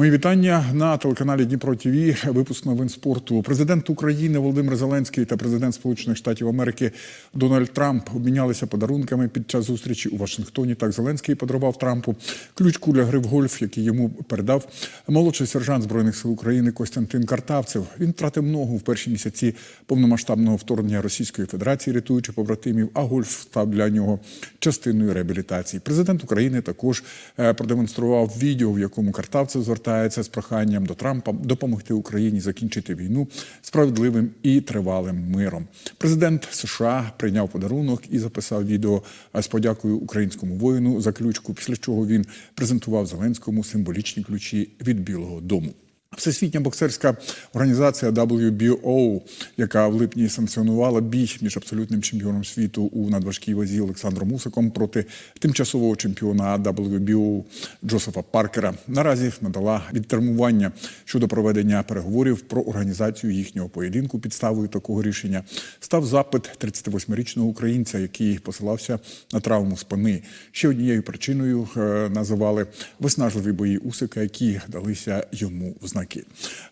Мої вітання на телеканалі Дніпро ТВ. Випуск новин спорту. Президент України Володимир Зеленський та президент Сполучених Штатів Америки Дональд Трамп обмінялися подарунками під час зустрічі у Вашингтоні. Так Зеленський подарував Трампу ключку для гри в гольф, який йому передав молодший сержант збройних сил України Костянтин Картавцев. Він втратив ногу в перші місяці повномасштабного вторгнення Російської Федерації, рятуючи побратимів. А гольф став для нього частиною реабілітації. Президент України також е, продемонстрував відео, в якому Картавцев звертається з проханням до Трампа допомогти Україні закінчити війну справедливим і тривалим миром. Президент США прийняв подарунок і записав відео з подякою українському воїну за ключку. Після чого він презентував Зеленському символічні ключі від Білого Дому. Всесвітня боксерська організація WBO, яка в липні санкціонувала бій між абсолютним чемпіоном світу у надважкій вазі Олександром Мусиком проти тимчасового чемпіона WBO Джозефа Паркера, наразі надала відтермування щодо проведення переговорів про організацію їхнього поєдинку. Підставою такого рішення став запит 38-річного українця, який посилався на травму спини. Ще однією причиною е, називали виснажливі бої Усика, які далися йому в знаки.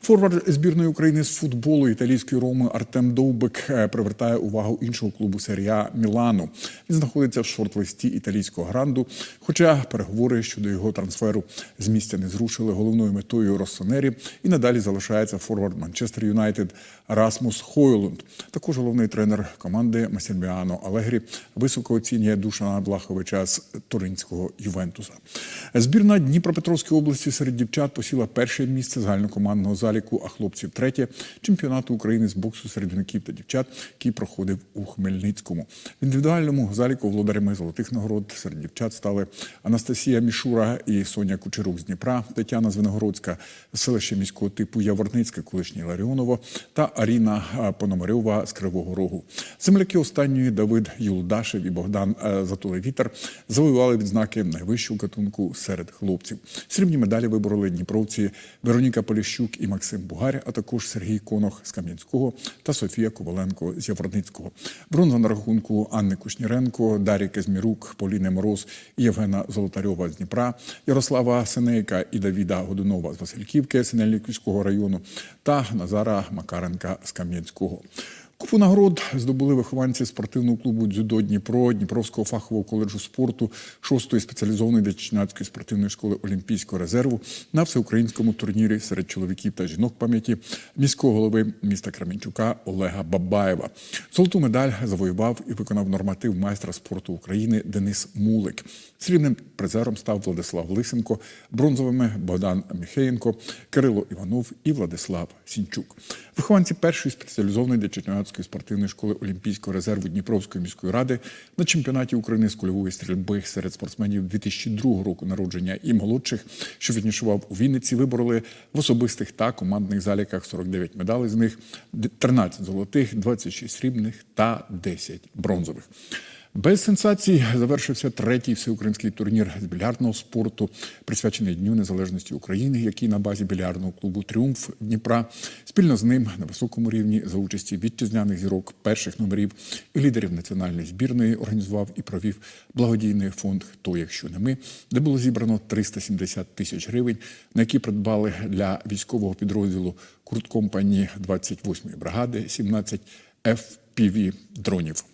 Форвард збірної України з футболу італійської роми Артем Довбик е, привертає увагу іншого клубу серія Мілану. Він знаходиться в шорт-листі італійського гранду. Хоча переговори щодо його трансферу з місця не зрушили головною метою Россонері і надалі залишається форвард Манчестер Юнайтед Расмус Хойлунд. Також головний тренер команди Масільміано Алегрі високо оцінює Душана Блаховича з Туринського Ювентуса. Збірна Дніпропетровської області серед дівчат посіла перше місце загальнокомандного заліку, а хлопців третє чемпіонату України з боксу серед юнаків та дівчат, який проходив у Хмельницькому. В індивідуальному заліку володарями золотих нагород серед дівчат стали Анастасія Мішура і Соня Кучерук з Дніпра, Тетяна Звенигородська з селища міського типу Яворницьке, колишнє Ларіоново та Аріна Пономарьова з Кривого Рогу. Земляки останньої Давид Юлдашев і Богдан е, Затулий Вітер завоювали відзнаки найвищого гатунку серед хлопців. Срібні медалі вибороли дніпровці Вероніка Поліщук і Максим Бугаря, а також Сергій Конох з Кам'янського та Софія Коваленко з Яворницького. Бронза на рахунку Анни Кушніренко, Дарі Казмірук, Поліни Мороз Євгена Золотарьова з Дніпра, Ярослава Синейка і Давіда Годунова з Васильківки Синельниківського району та Назара Макаренка з Кам'янського. Купу нагород здобули вихованці спортивного клубу дзюдо Дніпро, Дніпровського фахового коледжу спорту, 6-ї спеціалізованої дитячо-юнацької спортивної школи Олімпійського резерву на всеукраїнському турнірі серед чоловіків та жінок пам'яті міського голови міста Кременчука Олега Бабаєва. Золоту медаль завоював і виконав норматив майстра спорту України Денис Мулик. Срібним призером став Владислав Лисенко, бронзовими Богдан Міхеєнко, Кирило Іванов і Владислав Сінчук. Вихованці першої спеціалізованої дитячо-юнацької спортивної школи Олімпійського резерву Дніпровської міської ради на чемпіонаті України з кульової стрільби серед спортсменів 2002 року народження і молодших, що фінішував у Вінниці, вибороли в особистих та командних заліках 49 медалей, з них 13 золотих, 26 срібних та 10 бронзових. Без сенсацій завершився третій всеукраїнський турнір з більярдного спорту, присвячений Дню Незалежності України, який на базі більярдного клубу Тріумф Дніпра спільно з ним на високому рівні за участі вітчизняних зірок перших номерів і лідерів національної збірної організував і провів благодійний фонд Хто, якщо не ми, де було зібрано 370 тисяч гривень, на які придбали для військового підрозділу Курткомпанії 28-ї бригади 17 FPV дронів.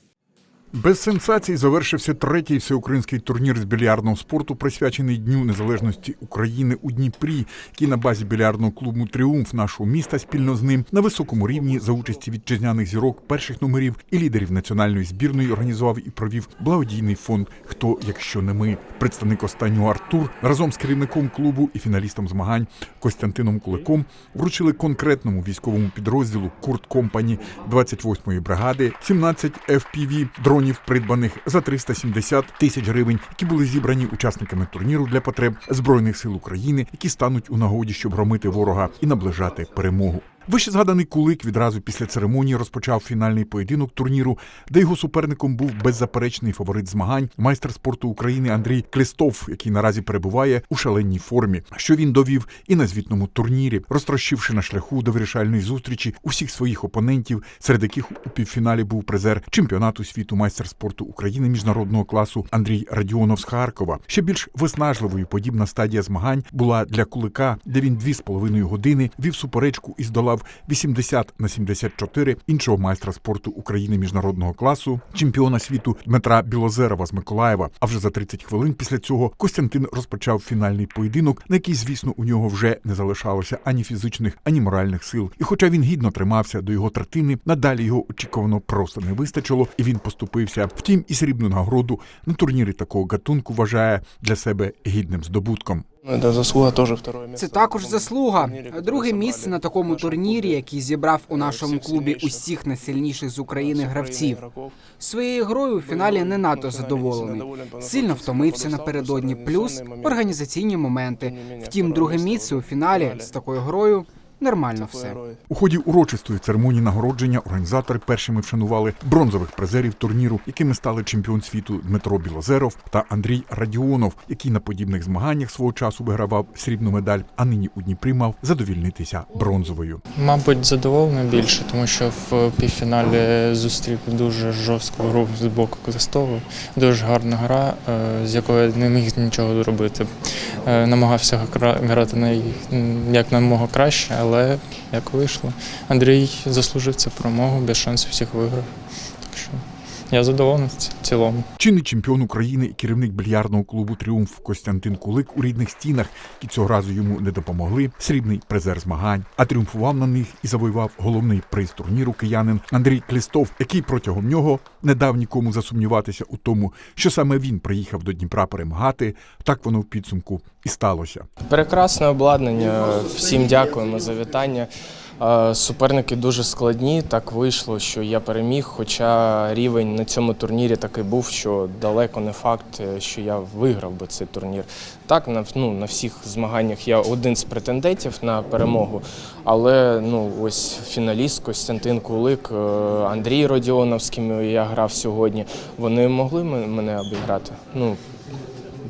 Без сенсацій завершився третій всеукраїнський турнір з більярдного спорту, присвячений Дню Незалежності України у Дніпрі, який на базі більярдного клубу Тріумф нашого міста спільно з ним на високому рівні за участі вітчизняних зірок перших номерів і лідерів національної збірної організував і провів благодійний фонд Хто, якщо не ми, представник останнього Артур разом з керівником клубу і фіналістом змагань Костянтином Куликом вручили конкретному військовому підрозділу Курт Компані 28-ї бригади 17 FPV дронів, придбаних за 370 тисяч гривень, які були зібрані учасниками турніру для потреб збройних сил України, які стануть у нагоді, щоб громити ворога і наближати перемогу. Вище згаданий кулик відразу після церемонії розпочав фінальний поєдинок турніру, де його суперником був беззаперечний фаворит змагань, майстер спорту України Андрій Клістов, який наразі перебуває у шаленій формі, що він довів і на звітному турнірі, розтрощивши на шляху до вирішальної зустрічі усіх своїх опонентів, серед яких у півфіналі був призер чемпіонату світу майстер спорту України міжнародного класу Андрій Радіонов з Харкова. Ще більш виснажливою подібна стадія змагань була для кулика, де він дві з половиною години вів суперечку і здолав 80 на 74 іншого майстра спорту України міжнародного класу, чемпіона світу Дмитра Білозерова з Миколаєва. А вже за 30 хвилин після цього Костянтин розпочав фінальний поєдинок, на який, звісно, у нього вже не залишалося ані фізичних, ані моральних сил. І хоча він гідно тримався до його третини, надалі його очікувано просто не вистачило, і він поступився. Втім, і срібну нагороду на турнірі такого гатунку вважає для себе гідним здобутком. Ну, заслуга теж второе місце. Це також заслуга. Друге місце на такому турнірі, який зібрав у нашому клубі усіх найсильніших з України гравців. Своєю грою у фіналі не надто задоволений. Сильно втомився напередодні, плюс організаційні моменти. Втім, друге місце у фіналі з такою грою нормально все. У ході урочистої церемонії нагородження організатори першими вшанували бронзових призерів турніру, якими стали чемпіон світу Дмитро Білозеров та Андрій Радіонов, який на подібних змаганнях свого часу вигравав срібну медаль, а нині у Дніпрі мав задовільнитися бронзовою. Мабуть, задоволений більше, тому що в півфіналі зустрів дуже жорстку гру з боку Крестову. Дуже гарна гра, е, з якою я не міг нічого зробити. Е, Намагався гра- грати най, як намога краще, але як вийшло. Андрій заслужив цю перемогу, без шансів всіх виграв. Так що я задоволений в цілому. Чинний чемпіон України і керівник більярдного клубу Тріумф Костянтин Кулик у рідних стінах, які цього разу йому не допомогли. Срібний призер змагань, а тріумфував на них і завоював головний приз турніру киянин Андрій Клістов, який протягом нього не дав нікому засумніватися у тому, що саме він приїхав до Дніпра перемагати. Так воно в підсумку і сталося. Прекрасне обладнання. Всім дякуємо за вітання. Е, Суперники дуже складні. Так вийшло, що я переміг. Хоча рівень на цьому турнірі такий був, що далеко не факт, е, що я виграв би цей турнір. Так, на, ну, на всіх змаганнях я один з претендентів на перемогу. Але ну, ось фіналіст Костянтин Кулик, е, Андрій Родіонов, з ким я грав сьогодні, вони могли мене обіграти. Ну,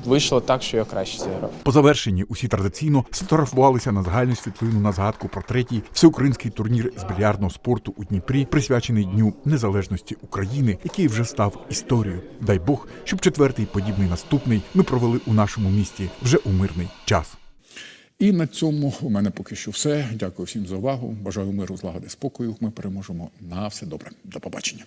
вийшло так, що я краще зіграв. По завершенні усі традиційно сфотографувалися на загальну світлину на згадку про третій всеукраїнський турнір з більярдного спорту у Дніпрі, присвячений Дню Незалежності України, який вже став історією. Дай Бог, щоб четвертий подібний наступний ми провели у нашому місті вже у мирний час. І на цьому у мене поки що все. Дякую всім за увагу. Бажаю миру, злагоди, спокою. Ми переможемо на все добре. До побачення.